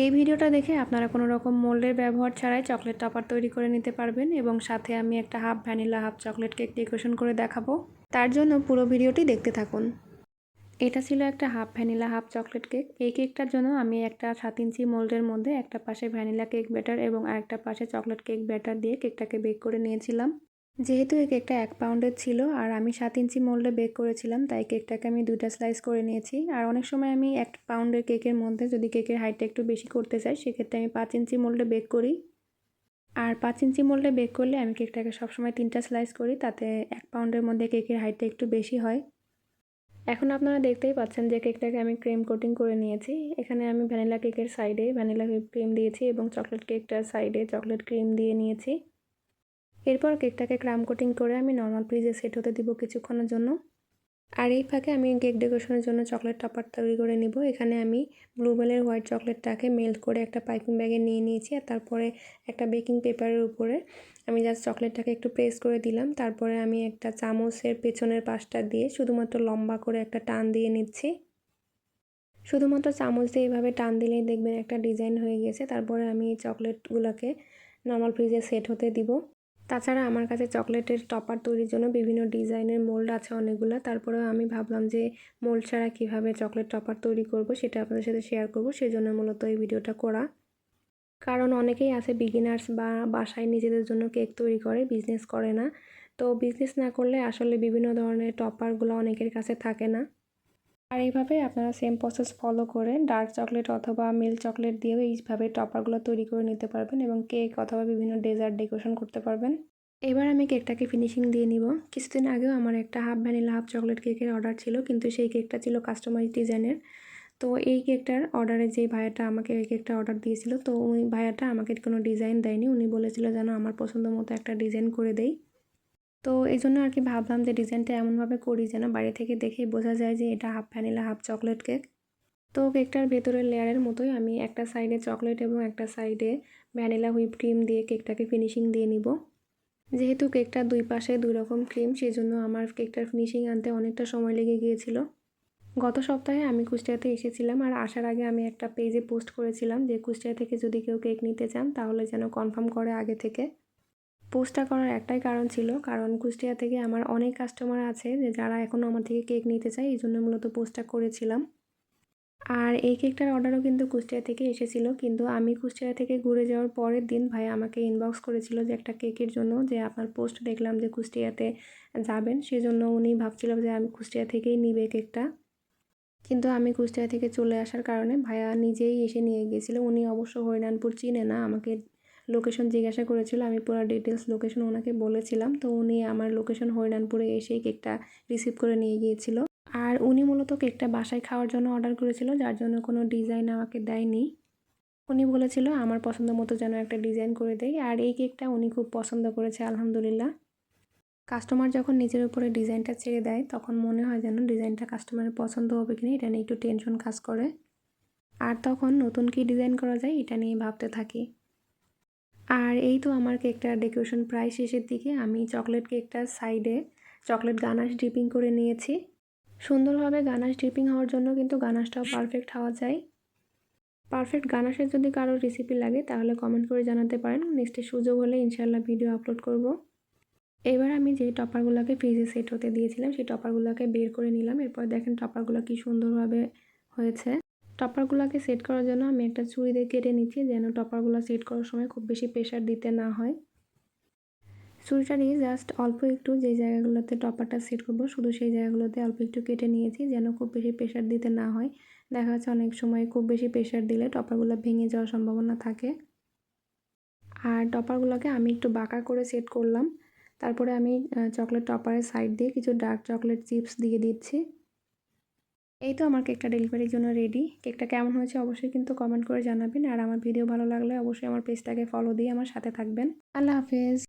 এই ভিডিওটা দেখে আপনারা কোনো রকম মোল্ডের ব্যবহার ছাড়াই চকলেট টপার তৈরি করে নিতে পারবেন এবং সাথে আমি একটা half vanilla, half chocolate cake decoration করে দেখাবো। তার জন্য পুরো ভিডিওটি দেখতে থাকুন। এটা ছিল একটা half vanilla, half chocolate cake. এই কেকটার জন্য আমি একটা সাত ইঞ্চি মোল্ডের মধ্যে একটা পাশে ভ্যানিলা কেক ব্যাটার এবং আরেকটা পাশে চকলেট কেক ব্যাটার দিয়ে কেকটাকে বেক করে নিয়েছিলাম। যেহেতু এই কেকটা এক পাউন্ডের ছিল আর আমি সাত ইঞ্চি মোল্ডে বেক করেছিলাম, তাই কেকটাকে আমি দুইটা স্লাইস করে নিয়েছি। আর অনেক সময় আমি এক পাউন্ডের কেকের মধ্যে যদি কেকের হাইটটা একটু বেশি করতে চাই, সেক্ষেত্রে আমি পাঁচ ইঞ্চি মোল্ডে বেক করি। আর পাঁচ ইঞ্চি মোল্ডে বেক করলে আমি কেকটাকে সবসময় তিনটা স্লাইস করি, তাতে এক পাউন্ডের মধ্যে কেকের হাইটটা একটু বেশি হয়। এখন আপনারা দেখতেই পাচ্ছেন যে কেকটাকে আমি ক্রিম কোটিং করে নিয়েছি। এখানে আমি ভ্যানিলা কেকের সাইডে ভ্যানিলা ক্রিম দিয়েছি এবং চকলেট কেকটার সাইডে চকলেট ক্রিম দিয়ে নিয়েছি। এরপর কেকটাকে ক্রাম কোটিং করে আমি নর্মাল ফ্রিজে সেট হতে দিব কিছুক্ষণের জন্য। আর এই ফাঁকে আমি কেক ডেকোরেশনের জন্য চকলেট টপার তৈরি করে নিব। এখানে আমি ব্লুবেলের হোয়াইট চকলেটটাকে মেল্ট করে একটা পাইপিং ব্যাগে নিয়ে নিয়েছি আর তারপরে একটা বেকিং পেপারের উপরে আমি জাস্ট চকলেটটাকে একটু প্রেস করে দিলাম। তারপরে আমি একটা চামচের পেছনের পাশটা দিয়ে শুধুমাত্র লম্বা করে একটা টান দিয়ে নিচ্ছি। শুধুমাত্র চামচ দিয়ে এইভাবে টান দিলেই দেখবেন একটা ডিজাইন হয়ে গেছে। তারপরে আমি এই চকলেটগুলোকে নর্মাল ফ্রিজে সেট হতে দিব। তাছাড়া আমার কাছে চকলেটের টপার তৈরির জন্য বিভিন্ন ডিজাইনের মোল্ড আছে অনেকগুলো। তারপরেও আমি ভাবলাম যে মোল্ড ছাড়া কীভাবে চকলেট টপার তৈরি করব সেটা আপনাদের সাথে শেয়ার করব, সেজন্য মূলত এই ভিডিওটা করা। কারণ অনেকেই আছে বিগিনার্স বা বাসায় নিজেদের জন্য কেক তৈরি করে বিজনেস করে না। তো বিজনেস না করলে আসলে বিভিন্ন ধরনের টপারগুলো অনেকের কাছে থাকে না। আর এইভাবে আপনারা সেম প্রসেস ফলো করে ডার্ক চকলেট অথবা মিল্ক চকলেট দিয়েও এইভাবে টপারগুলো তৈরি করে নিতে পারবেন এবং কেক অথবা বিভিন্ন ডেজার্ট ডেকোরেশন করতে পারবেন। এবার আমি কেকটাকে ফিনিশিং দিয়ে নিব। কিছুদিন আগেও আমার একটা হাফ ভ্যানিলা হাফ চকলেট কেকের অর্ডার ছিল, কিন্তু সেই কেকটা ছিল কাস্টমাইজ ডিজাইনের তো এই কেকটার অর্ডারে যে ভাইয়াটা আমাকে এই কেকটা অর্ডার দিয়েছিল, তো ওই ভাইয়াটা আমাকে কোনো ডিজাইন দেয়নি। উনি বলেছিল যেন আমার পছন্দ মতো একটা ডিজাইন করে দেয় তো এই জন্য আর কি ভাবলাম যে ডিজাইনটা এমনভাবে করি যেন বাড়ি থেকে দেখেই বোঝা যায় যে এটা half vanilla, half chocolate cake. তো কেকটার ভেতরের লেয়ারের মতোই আমি একটা সাইডে চকলেট এবং একটা সাইডে ভ্যানিলা হুইপ ক্রিম দিয়ে কেকটাকে ফিনিশিং দিয়ে নিব। যেহেতু কেকটা দুই পাশে দুই রকম ক্রিম সেই জন্য আমার কেকটার ফিনিশিং আনতে অনেকটা সময় লেগে গিয়েছিল। গত সপ্তাহে আমি কুষ্টিয়াতে এসেছিলাম আর আসার আগে আমি একটা পেজে পোস্ট করেছিলাম যে কুষ্টিয়া থেকে যদি কেউ কেক নিতে চান তাহলে যেন কনফার্ম করে আগে থেকে। পোস্টটা করার একটাই কারণ ছিল। কারণ কুষ্টিয়া থেকে আমার অনেক কাস্টমার আছে যে যারা এখনও আমার থেকে কেক নিতে চায়, এই জন্য মূলত পোস্টটা করেছিলাম। আর এই কেকটার অর্ডারও কিন্তু কুষ্টিয়া থেকে এসেছিল। কিন্তু আমি কুষ্টিয়া থেকে ঘুরে যাওয়ার পরের দিন ভাই আমাকে ইনবক্স করেছিল যে একটা কেকের জন্য, যে আপনার পোস্ট দেখলাম যে কুষ্টিয়াতে যাবেন। সেজন্য উনি ভাবছিল যে আমি কুষ্টিয়া থেকেই নিবে কেকটা কিন্তু আমি কুষ্টিয়া থেকে চলে আসার কারণে ভাইয়া নিজেই এসে নিয়ে গিয়েছিল। উনি অবশ্য হরিনানপুর চিনে না, আমাকে লোকেশন জিজ্ঞাসা করেছিল, আমি পুরো ডিটেলস লোকেশন ওনাকে বলেছিলাম। তো উনি আমার লোকেশন হরিনানপুরে এসেই কেকটা রিসিভ করে নিয়ে গিয়েছিল। আর উনি মূলত কেকটা বাসায় খাওয়ার জন্য অর্ডার করেছিল, যার জন্য কোনো ডিজাইন আমাকে দেয়নি। উনি বলেছিল, আমার পছন্দ মতো যেন একটা ডিজাইন করে দেয় আর এই কেকটা উনি খুব পছন্দ করেছে, আলহামদুলিল্লাহ। কাস্টমার যখন নিজের উপরে ডিজাইনটা ছেড়ে দেয়, তখন মনে হয় যেন ডিজাইনটা কাস্টমারের পছন্দ হবে কিনা, এটা নিয়ে একটু টেনশন কাজ করে। আর তখন নতুন কি ডিজাইন করা যায়, এটা নিয়ে ভাবতে থাকি। আর এই তো আমার কেকটার ডেকোরেশন প্রায় শেষের দিকে। আমি চকলেট কেকটার সাইডে চকলেট গানাশ ডিপিং করে নিয়েছি। সুন্দরভাবে গানাশ ডিপিং হওয়ার জন্য কিন্তু গানাশটাও পারফেক্ট হওয়া যায়। পারফেক্ট গানাশের যদি কারও রেসিপি লাগে, তাহলে কমেন্ট করে জানাতে পারেন। নেক্সটে সুযোগ হলে ইনশাল্লাহ ভিডিও আপলোড করব। এবার আমি যে টপারগুলোকে ফ্রিজে সেট হতে দিয়েছিলাম, সেই টপারগুলোকে বের করে নিলাম। এরপর দেখেন টপারগুলো কি সুন্দরভাবে হয়েছে। টপারগুলোকে সেট করার জন্য আমি একটা ছুরি দিয়ে কেটে নিচ্ছি, যেন টপারগুলো সেট করার সময় খুব বেশি প্রেশার দিতে না হয়। ছুরিটা দিয়ে জাস্ট অল্প একটু যে জায়গাগুলোতে টপারটা সেট করব, শুধু সেই জায়গাগুলোতে অল্প একটু কেটে নিয়েছি, যেন খুব বেশি প্রেশার দিতে না হয়। দেখা যাচ্ছে অনেক সময় খুব বেশি প্রেশার দিলে টপারগুলো ভেঙে যাওয়ার সম্ভাবনা থাকে। আর টপারগুলোকে আমি একটু বাঁকা করে সেট করলাম। তারপরে আমি চকলেট টপারের সাইড দিয়ে কিছু ডার্ক চকলেট চিপস দিয়ে দিচ্ছি। এই তো আমার কেকটা ডেলিভারির জন্য রেডি কেকটা কেমন হয়েছে অবশ্যই কিন্তু কমেন্ট করে জানাবেন। আর আমার ভিডিও ভালো লাগলে অবশ্যই আমার পেজটাকে ফলো দিয়ে আমার সাথে থাকবেন। আল্লাহ হাফেজ।